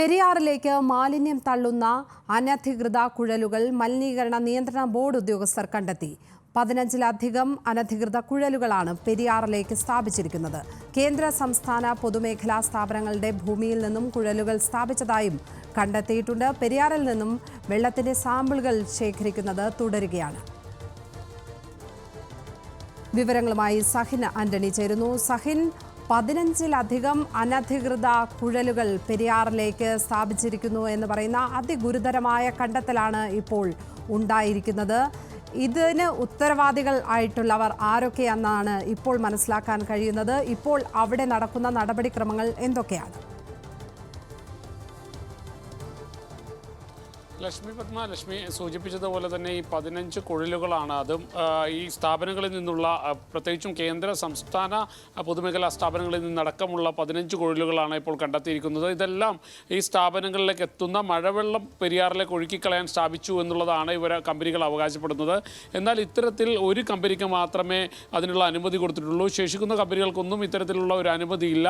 പെരിയാറിലേക്ക് മാലിന്യം തള്ളുന്ന അനധികൃത കുഴലുകൾ മലിനീകരണ നിയന്ത്രണ ബോർഡ് ഉദ്യോഗസ്ഥർ കണ്ടെത്തി. പതിനഞ്ചിലധികം അനധികൃത കുഴലുകളാണ് പെരിയാറിലേക്ക് സ്ഥാപിച്ചിരിക്കുന്നത്. കേന്ദ്ര സംസ്ഥാന പൊതുമേഖലാ സ്ഥാപനങ്ങളുടെ ഭൂമിയിൽ നിന്നും കുഴലുകൾ സ്ഥാപിച്ചതായും കണ്ടെത്തിയിട്ടുണ്ട്. പെരിയാറിൽ നിന്നും വെള്ളത്തിന്റെ സാമ്പിളുകൾ ശേഖരിക്കുന്നത് തുടരുകയാണ്. വിവരങ്ങളുമായി സഹിൻ ആന്റണി ചേരുന്നു. സഹിൻ പതിനഞ്ചിലധികം അനധികൃത കുഴലുകൾ പെരിയാറിലേക്ക് സ്ഥാപിച്ചിരിക്കുന്നു എന്ന് പറയുന്ന അതിഗുരുതരമായ കണ്ടെത്തലാണ് ഇപ്പോൾ ഉണ്ടായിരിക്കുന്നത്. ഇതിന് ഉത്തരവാദികൾ ആയിട്ടുള്ളവർ ആരൊക്കെയെന്നാണ് ഇപ്പോൾ മനസ്സിലാക്കാൻ കഴിയുന്നത്. ഇപ്പോൾ അവിടെ നടക്കുന്ന നടപടിക്രമങ്ങൾ എന്തൊക്കെയാണ്? ലക്ഷ്മി പത്മ ലക്ഷ്മി സൂചിപ്പിച്ചതുപോലെ തന്നെ ഈ പതിനഞ്ച് കുഴലുകളാണ് അതും ഈ സ്ഥാപനങ്ങളിൽ നിന്നുള്ള പ്രത്യേകിച്ചും കേന്ദ്ര സംസ്ഥാന പൊതുമേഖലാ സ്ഥാപനങ്ങളിൽ നിന്നടക്കമുള്ള പതിനഞ്ച് കുഴലുകളാണ് ഇപ്പോൾ കണ്ടെത്തിയിരിക്കുന്നത്. ഇതെല്ലാം ഈ സ്ഥാപനങ്ങളിലേക്ക് എത്തുന്ന മഴവെള്ളം പെരിയാറിലേക്ക് ഒഴുക്കിക്കളയാൻ സ്ഥാപിച്ചു എന്നുള്ളതാണ് ഇവരെ കമ്പനികൾ അവകാശപ്പെടുന്നത്. എന്നാൽ ഇത്തരത്തിൽ ഒരു കമ്പനിക്ക് മാത്രമേ അതിനുള്ള അനുമതി കൊടുത്തിട്ടുള്ളൂ. ശേഷിക്കുന്ന കമ്പനികൾക്കൊന്നും ഇത്തരത്തിലുള്ള ഒരു അനുമതിയില്ല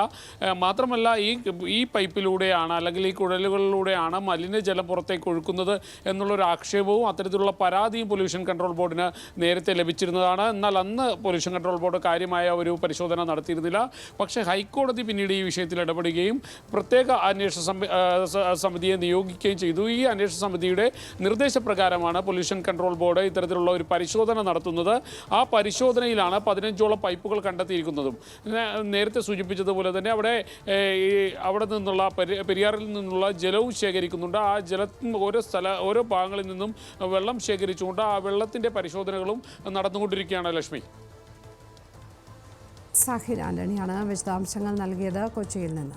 മാത്രമല്ല ഈ ഈ പൈപ്പിലൂടെയാണ് അല്ലെങ്കിൽ ഈ കുഴലുകളിലൂടെയാണ് മലിനജലം പുറത്തേക്ക് ഒഴുക്കുന്നത് എന്നുള്ളൊരു ആക്ഷേപവും അത്തരത്തിലുള്ള പരാതിയും പൊല്യൂഷൻ കൺട്രോൾ ബോർഡിന് നേരത്തെ ലഭിച്ചിരുന്നതാണ്. എന്നാൽ അന്ന് പൊല്യൂഷൻ കൺട്രോൾ ബോർഡ് കാര്യമായ ഒരു പരിശോധന നടത്തിയിരുന്നില്ല. പക്ഷേ ഹൈക്കോടതി പിന്നീട് ഈ വിഷയത്തിൽ ഇടപെടുകയും പ്രത്യേക അന്വേഷണ സമിതിയെ നിയോഗിക്കുകയും ചെയ്തു. ഈ അന്വേഷണ സമിതിയുടെ നിർദ്ദേശപ്രകാരമാണ് പൊല്യൂഷൻ കൺട്രോൾ ബോർഡ് ഇത്തരത്തിലുള്ള ഒരു പരിശോധന നടത്തുന്നത്. ആ പരിശോധനയിലാണ് പതിനഞ്ചോളം പൈപ്പുകൾ കണ്ടെത്തിയിരിക്കുന്നതും. നേരത്തെ സൂചിപ്പിച്ചതുപോലെ തന്നെ അവിടെ അവിടെ നിന്നുള്ള പെരിയാറിൽ നിന്നുള്ള ജലവും ശേഖരിക്കുന്നുണ്ട്. ആ ജലത്തിന് ഓരോ സ്ഥല ഓരോ ഭാഗങ്ങളിൽ നിന്നും വെള്ളം ശേഖരിച്ചുകൊണ്ട് ആ വെള്ളത്തിന്റെ പരിശോധനകളും നടന്നുകൊണ്ടിരിക്കുകയാണ് ലക്ഷ്മി. സാഹിർ ആന്റണിയാണ് വിശദാംശങ്ങൾ നൽകിയത് കൊച്ചിയിൽ നിന്ന്.